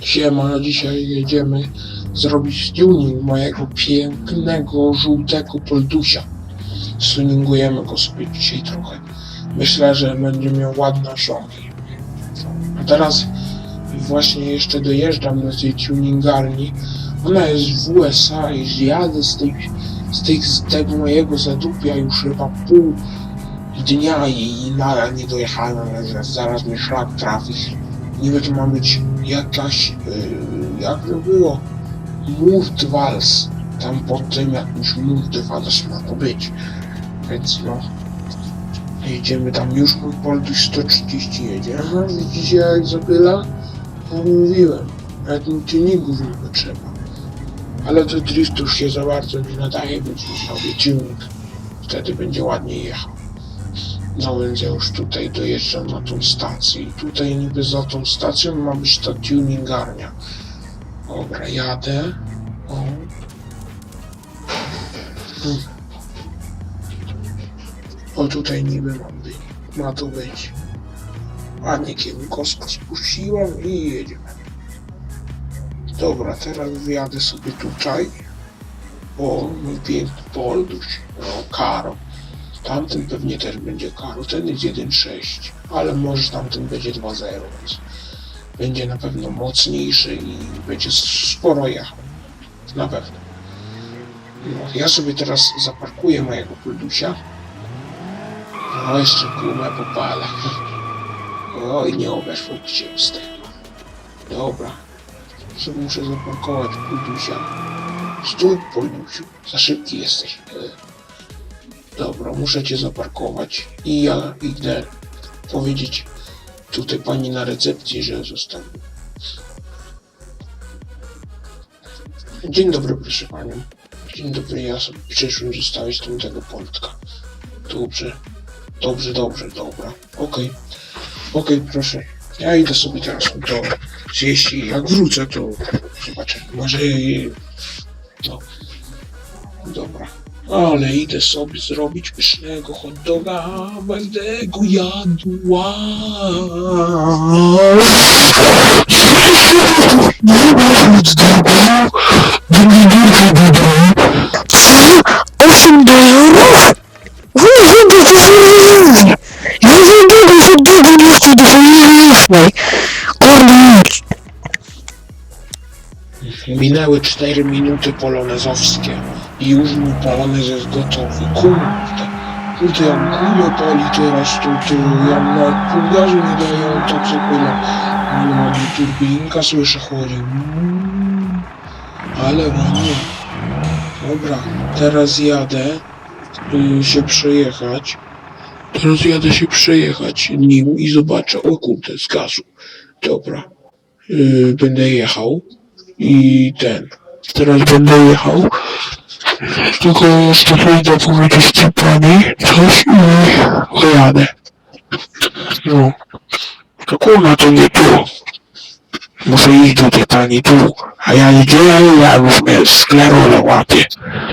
Siema, dzisiaj jedziemy zrobić tuning mojego pięknego, żółtego Poldusia. Tuningujemy go sobie dzisiaj trochę. Myślę, że będzie miał ładne osiągi. A teraz właśnie jeszcze dojeżdżam do tej tuningarni. Ona jest w USA i zjadę z, tej, z, tej, z tego mojego zadupia już chyba pół dnia i nadal nie dojechałem, ale zaraz mnie szlak trafi. Niby to ma być jakaś, yy, jak to było, Murtwals. Tam pod tym jakimś Murtwals ma to być. Więc no, jedziemy tam już, mój Polduś 130 jedzie. Aha, widzicie jak zapyla? No mówiłem, nawet mi tuningów nie potrzeba. Ale to drift już się za bardzo nie nadaje, więc zrobię tuning. Wtedy będzie ładnie jechał. Ja już tutaj dojeżdżam na tą stację i tutaj niby za tą stacją ma być ta tuningarnia. Dobra, jadę. O. O tutaj niby mam być. Ma tu być. Ładnie kierunkowsko spuściłem i jedziemy. Dobra, teraz wjadę sobie tutaj. O, mój piękny Polduś. O, Karo. Tamten pewnie też będzie karo. Ten jest 1.6, ale może tamten będzie 2.0, więc będzie na pewno mocniejszy i będzie sporo jechał. Na pewno. No, ja sobie teraz zaparkuję mojego puldusia. No jeszcze gumę popalę. Oj, nie obeszło się z tego. Dobra. Sobie muszę zaparkować puldusia. Stój, puldusiu. Za szybki jesteś. Dobra, muszę cię zaparkować i ja idę powiedzieć tutaj pani na recepcji, że zostanę. Dzień dobry, proszę panią. Dzień dobry, ja sobie przyszłem zostawić tamtego Poltka. Dobrze, dobrze, dobrze, dobra. Okej, okej, proszę. Ja idę sobie teraz to zjeść i jak wrócę, to zobaczę. Może... No, dobra. Ale idę sobie zrobić pysznego hot doga, będę go jadł. Osiem Minęły 4 minuty polonezowskie i już mój polonez jest gotowy. Kurde, kurde, jak gumę pali teraz, to ja na pół gazu nie daję, to co pyle. No, turbinka słyszę chodzi. Ale ładnie. Dobra, teraz jadę y, się przejechać. Teraz jadę się przejechać nim i zobaczę, o kurde, z gazu. Dobra, y, będę jechał i ten. Teraz będę jechał. Tylko jeszcze pójdę powiedzieć tej pani coś i pojadę. No. To kurwa to nie tu. Muszę iść do tej pani tu. A ja idę, ja już mnie.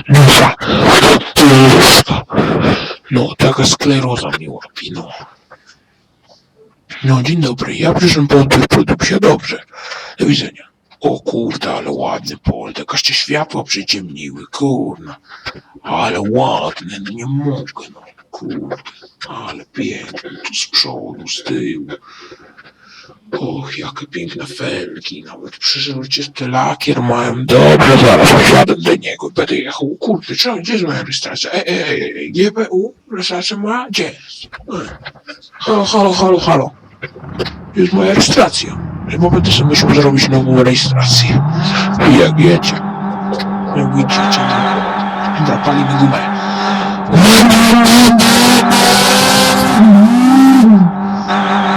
Dufa. To jest. No, taka skleroza mi łapie, no. No, dzień dobry. Ja przyszedłem po odbiór produkcji. Dobrze. Do widzenia. O kurde, ale ładny Poldek, aż te światła przyciemniły, kurna. Ale ładny, no nie mogę, no kurde. Ale piękny, tu z przodu, z tyłu. Och, jakie piękne felgi, nawet przezroczysty lakier mają. Dobra, zaraz wsiadę do niego będę jechał. Kurde, czemu, gdzie jest moja rejestracja? Ej, ej, ej, ej, GPU? Rejestracja moja? Gdzie jest? Ej. Halo, halo, halo, halo. Gdzie jest moja rejestracja? Chyba będę sobie musiał zrobić nową rejestrację. I jak wiecie. Jak widzicie, no. Dobra, palimy gumę.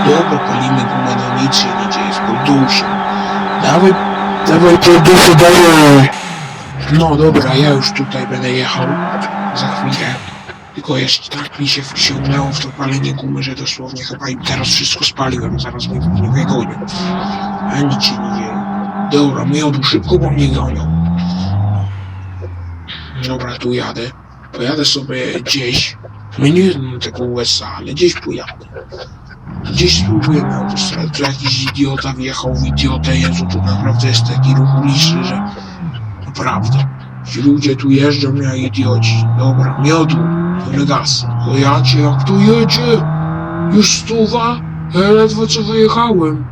Dobra, palimy gumę, no nic się nie dzieje, z podduszem. Dawaj, dawaj podduszę, dawaj. No dobra, ja już tutaj będę jechał za chwilę. Tylko jeszcze tak mi się wciągnęło w to palenie gumy, że dosłownie chyba im teraz wszystko spaliłem, zaraz mnie nie wygonią. A nic się nie dzieje. Dobra, miodu szybko, bo mnie gonią. Dobra, tu jadę. Pojadę sobie gdzieś. My nie znam tego USA, ale gdzieś pojadę. Gdzieś spróbujemy autostradę. Tu jakiś idiota wjechał w idiotę. Jezu, tu naprawdę jest taki ruch uliczny, że naprawdę. Ci ludzie tu jeżdżą jak idioci. Dobra, miodu, pełny gaz. O jak tu jedzie? Już stuwa? Ja ledwo co wyjechałem.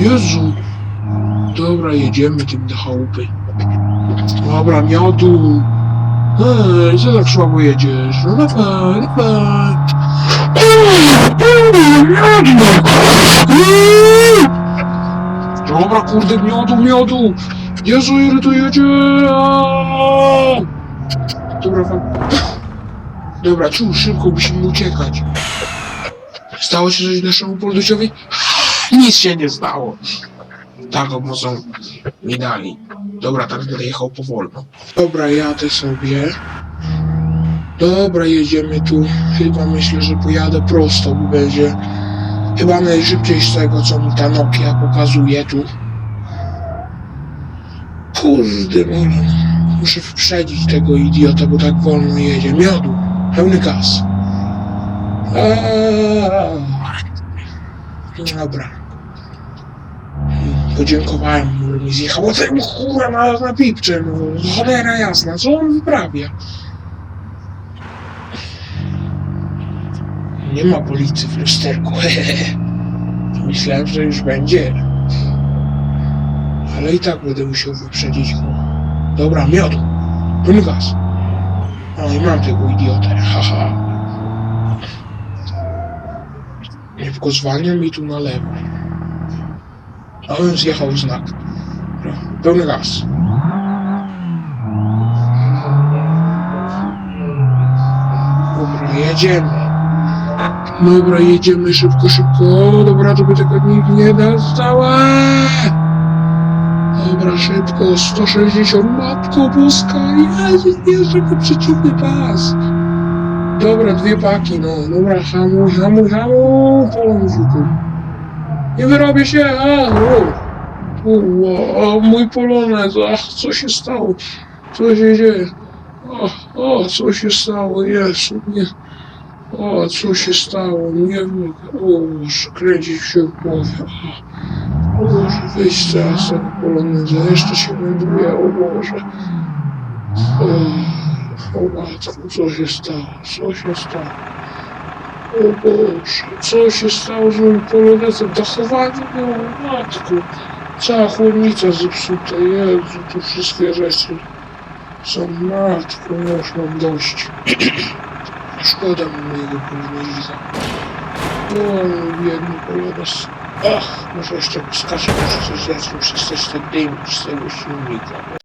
Jezu. Dobra, jedziemy tym do chałupy. Dobra, miodu. Ej, co tak słabo jedziesz? No. Dobra, kurde, miodu, miodu! Jezu! Aaaa! Dobra, fa... Dobra, cóż, szybko musimy uciekać. Stało się coś naszemu Poldusiowi? Nic się nie stało. Tak mocą mi dali. Dobra, tak będę jechał powolno. Dobra, jadę sobie. Dobra, jedziemy tu. Chyba myślę, że pojadę prosto, bo będzie chyba najszybciej z tego, co mi ta Nokia pokazuje tu. Kurde, no. Muszę wyprzedzić tego idiota, bo tak wolno jedzie. Miodu, pełny gaz. Aaaa. Dobra. Podziękowałem mu, mi zjechał. O tym kurwa na, na pipcze, no. Cholera jasna, co on wyprawia? Nie ma policji w lusterku. Myślałem, że już będzie. Ale i tak będę musiał wyprzedzić go. Dobra, miodu. Pełny gaz. O, i mam tego idiotę. Haha. Nie tylko zwalnia mi tu na lewo. A on zjechał znak. Dobra, Pełny gaz. Dobra, jedziemy. Dobra, jedziemy szybko, szybko. Dobra, żeby tego nikt nie dostała. Dobra, szybko, 160, matko boska, Jezus, jeszcze go przeciwny pas. Dobra, dwie paki, no, dobra, hamuj, hamuj, hamuj, polonziku. Nie wyrobię się, a, o. O, o, mój polonez, ach, co się stało? Co się dzieje? O, o, co się stało? Jezu, nie. O, co się stało? Nie wiem. O, Boże, kręci się w głowie. O Boże, wyjść teraz z tego poloneza. Jeszcze się wędruje, o Boże. O, o matko, co się stało? Co się stało? O Boże, co się stało z moim polonezem? Dachowanie było, matko. Cała chłodnica zepsuta, Jezu, tu wszystkie rzeczy są matko, ja już mam dość. Szkoda mi mojego poloneza. O, biedny polonez. Ach, może jeszcze poskaczę, może coś zacznie przestać tak dymić z tego silnika.